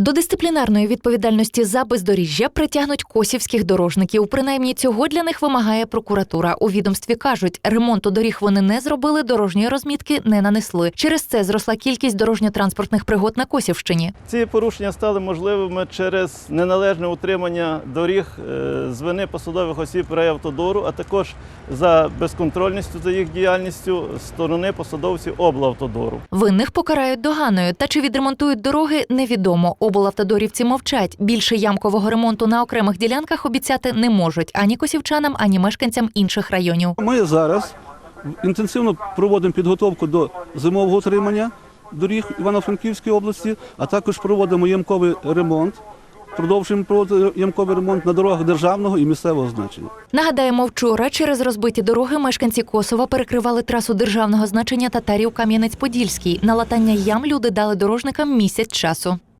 До дисциплінарної відповідальності за бездоріжжя притягнуть косівських дорожників. Принаймні цього для них вимагає прокуратура. У відомстві кажуть, ремонту доріг вони не зробили, дорожньої розмітки не нанесли. Через це зросла кількість дорожньо-транспортних пригод на Косівщині. Ці порушення стали можливими через неналежне утримання доріг е, з вини посадових осіб райавтодору, а також за безконтрольністю за їх діяльністю сторони посадовців облавтодору. Винних покарають доганою. Та чи відремонтують дороги, невідомо. Облавтодорівці мовчать. Більше ямкового ремонту на окремих ділянках обіцяти не можуть ані косівчанам, ані мешканцям інших районів. Ми зараз інтенсивно проводимо підготовку до зимового утримання доріг Івано-Франківської області, а також проводимо ямковий ремонт. Продовжуємо проводити ямковий ремонт на дорогах державного і місцевого значення. Нагадаємо, вчора через розбиті дороги мешканці Косова перекривали трасу державного значення татарів Кам'янець-Подільський. На латання ям люди дали дорожникам місяць часу.